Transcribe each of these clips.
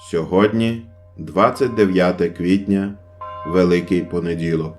Сьогодні 29 квітня, Великий понеділок.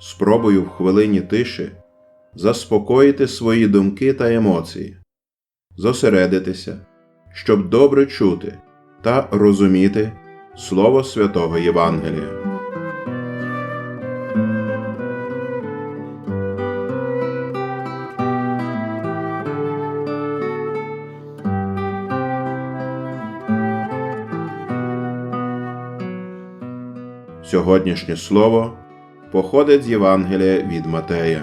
Спробую в хвилині тиші заспокоїти свої думки та емоції, зосередитися, щоб добре чути та розуміти Слово Святого Євангелія. Сьогоднішнє слово походить з Євангелія від Матея.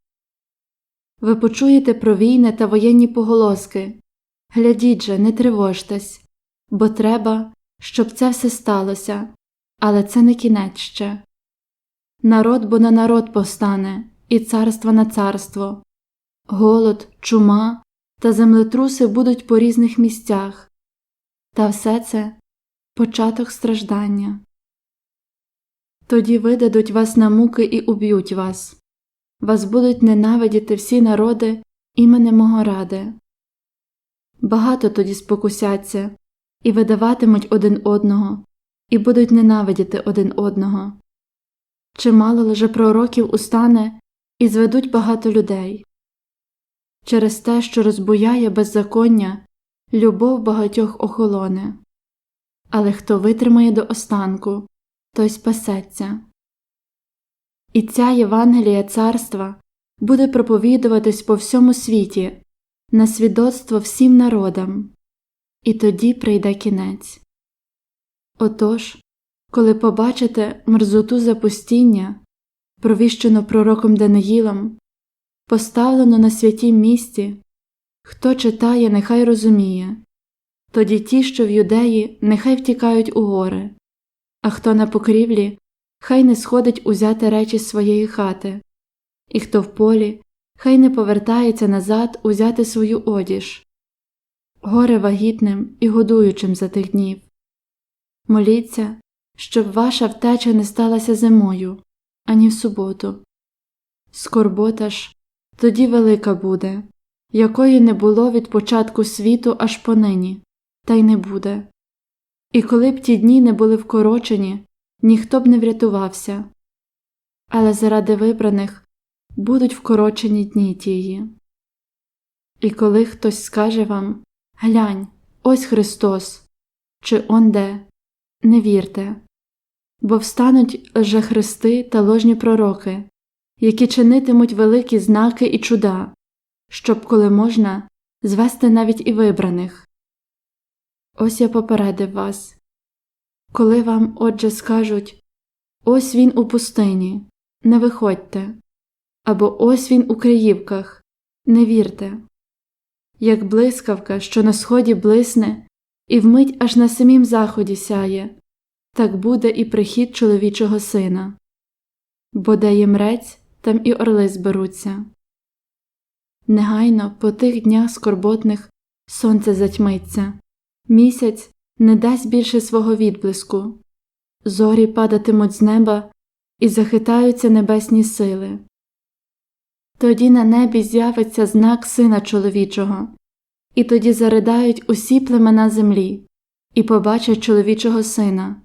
Ви почуєте про війни та воєнні поголоски. Глядіть же, не тривожтесь, бо треба, щоб це все сталося, але це не кінець ще. Народ бо на народ повстане, і царство на царство, голод, чума та землетруси будуть по різних місцях, та все це початок страждання. Тоді видадуть вас на муки і уб'ють вас вас будуть ненавидіти всі народи іменем мого ради. Багато тоді спокусяться і видаватимуть один одного, і будуть ненавидіти один одного. Чимало лише пророків устане і зведуть багато людей. Через те, що розбуяє беззаконня, любов багатьох охолоне, але хто витримає до останку, той спасеться. І ця Євангелія царства буде проповідуватись по всьому світі на свідоцтво всім народам, і тоді прийде кінець. Отож, коли побачите мерзоту запустіння, провіщену пророком Даниїлом, поставлену на святім місці, хто читає, нехай розуміє, тоді ті, що в юдеї, нехай втікають у гори, а хто на покрівлі, хай не сходить узяти речі з своєї хати, і хто в полі, хай не повертається назад узяти свою одіж. Горе вагітним і годуючим за тих днів. Моліться, щоб ваша втеча не сталася зимою, ані в суботу. Скорбота ж тоді велика буде, якої не було від початку світу аж понині, та й не буде. І коли б ті дні не були вкорочені, ніхто б не врятувався, але заради вибраних будуть вкорочені дні тії. І коли хтось скаже вам Глянь, ось Христос, чи он де, не вірте, бо встануть лжехристи та ложні пророки, які чинитимуть великі знаки і чуда, щоб, коли можна, звести навіть і вибраних. Ось я попередив вас. Коли вам, отже, скажуть Ось він у пустині, не виходьте, або ось він у Криївках, не вірте. Як блискавка, що на сході блисне, і вмить аж на самім заході сяє, так буде і прихід чоловічого сина. Бо де є мрець, там і орли зберуться. Негайно по тих днях скорботних сонце затьмиться, місяць не дасть більше свого відблиску, зорі падатимуть з неба і захитаються небесні сили. Тоді на небі з'явиться знак Сина чоловічого, і тоді заридають усі племена землі, і побачать чоловічого сина,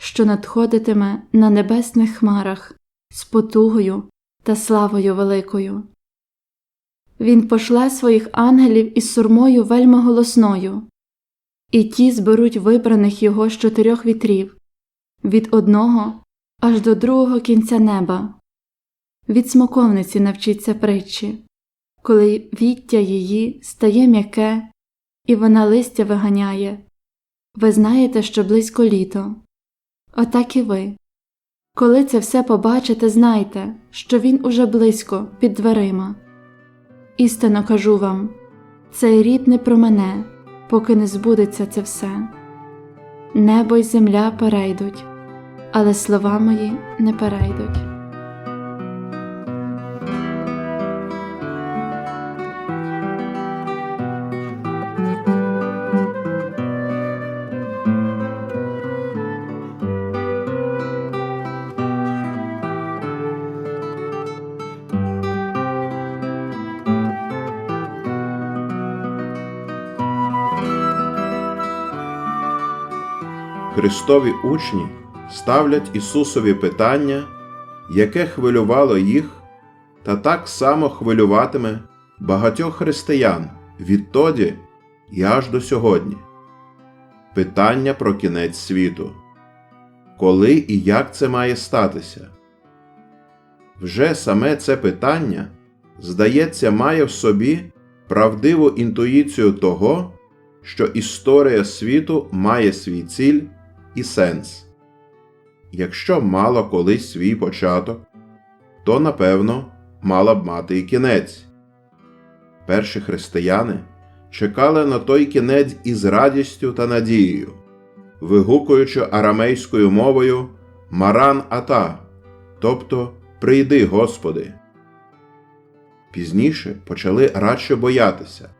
що надходитиме на небесних хмарах з потугою та славою великою. Він пошле своїх ангелів із сурмою вельми голосною, і ті зберуть вибраних його з чотирьох вітрів, від одного аж до другого кінця неба. Від смоковниці навчіться притчі, коли віття її стає м'яке, і вона листя виганяє. Ви знаєте, що близько літо. Отак і ви. Коли це все побачите, знайте, що він уже близько під дверима. Істинно кажу вам цей рід не про мене, поки не збудеться це все. Небо й земля перейдуть, але слова мої не перейдуть. Христові учні ставлять Ісусові питання, яке хвилювало їх, та так само хвилюватиме багатьох християн відтоді і аж до сьогодні. Питання про кінець світу. Коли і як це має статися? Вже саме це питання, здається, має в собі правдиву інтуїцію того, що історія світу має свій ціль і сенс. Якщо мала колись свій початок, то напевно мала б мати і кінець. Перші християни чекали на той кінець із радістю та надією, вигукуючи арамейською мовою Маран Ата, тобто Прийди, Господи. Пізніше почали радше боятися,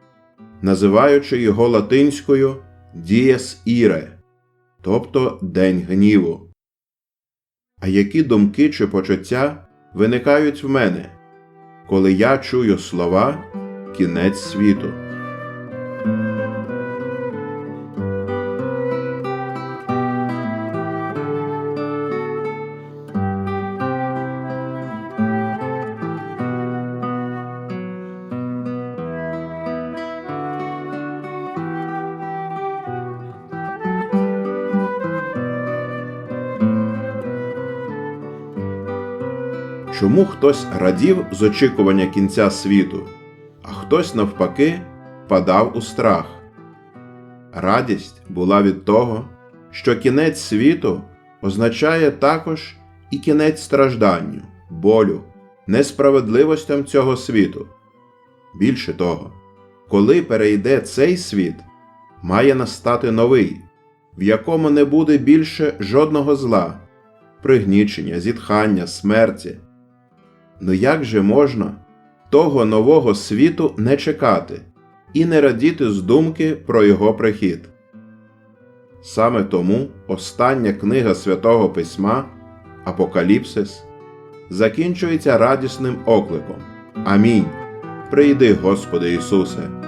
називаючи його латинською Дієс Іре, тобто День гніву. А які думки чи почуття виникають в мене, коли я чую слова кінець світу? Чому хтось радів з очікування кінця світу, а хтось, навпаки, впадав у страх? Радість була від того, що кінець світу означає також і кінець стражданню, болю, несправедливостям цього світу. Більше того, коли перейде цей світ, має настати новий, в якому не буде більше жодного зла, пригнічення, зітхання, смерті. Ну як же можна того нового світу не чекати і не радіти з думки про його прихід? Саме тому остання книга Святого Письма Апокаліпсис закінчується радісним окликом Амінь. Прийди, Господи Ісусе!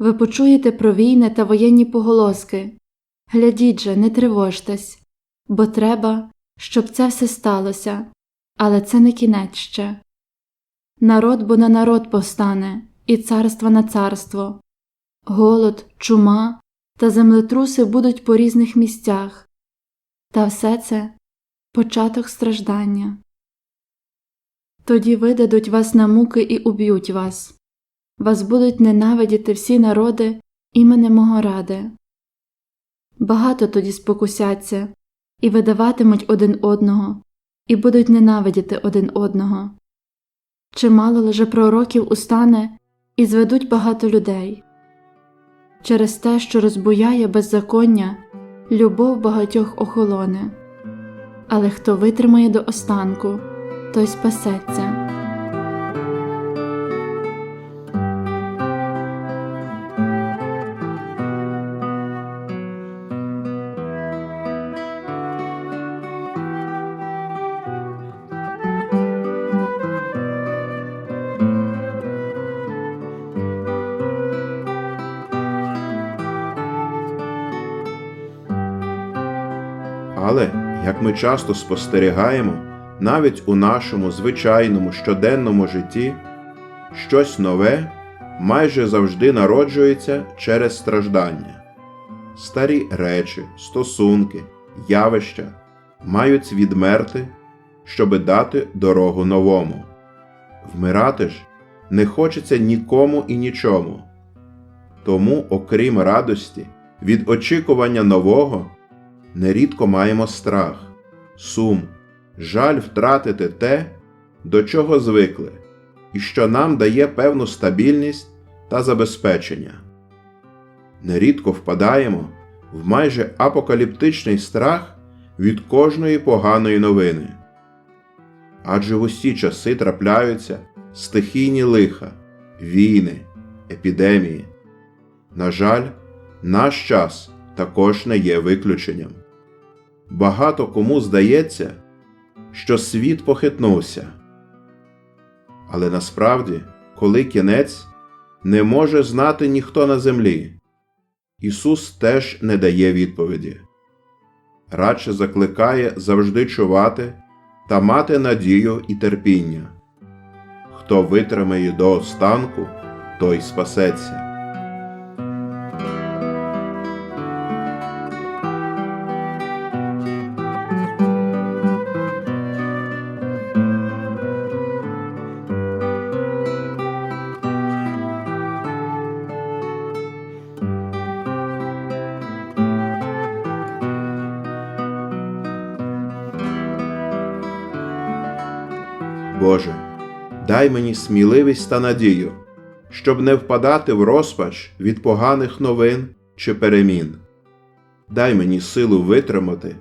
Ви почуєте про війни та воєнні поголоски. Глядіть же, не тривожтесь, бо треба, щоб це все сталося, але це не кінець ще. Народ бо на народ повстане, і царство на царство, голод, чума та землетруси будуть по різних місцях, та все це початок страждання. Тоді видадуть вас на муки і уб'ють вас вас будуть ненавидіти всі народи іменем мого ради. Багато тоді спокусяться і видаватимуть один одного, і будуть ненавидіти один одного. чимало лжепророків устане і зведуть багато людей. Через те, що розбуяє беззаконня, любов багатьох охолоне, але хто витримає до останку, той спасеться. Як ми часто спостерігаємо, навіть у нашому звичайному щоденному житті щось нове майже завжди народжується через страждання. Старі речі, стосунки, явища мають відмерти, щоби дати дорогу новому. Вмирати ж не хочеться нікому і нічому. Тому, окрім радості, від очікування нового, нерідко маємо страх, сум, жаль втратити те, до чого звикли, і що нам дає певну стабільність та забезпечення. Нерідко впадаємо в майже апокаліптичний страх від кожної поганої новини. Адже в усі часи трапляються стихійні лиха, війни, епідемії. На жаль, наш час також не є виключенням. Багато кому здається, що світ похитнувся. Але насправді, коли кінець не може знати ніхто на землі, Ісус теж не дає відповіді, радше закликає завжди чувати та мати надію і терпіння. Хто витримає до останку, той спасеться. Дай мені сміливість та надію, щоб не впадати в розпач від поганих новин чи перемін. Дай мені силу витримати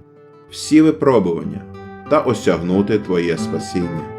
всі випробування та осягнути Твоє спасіння.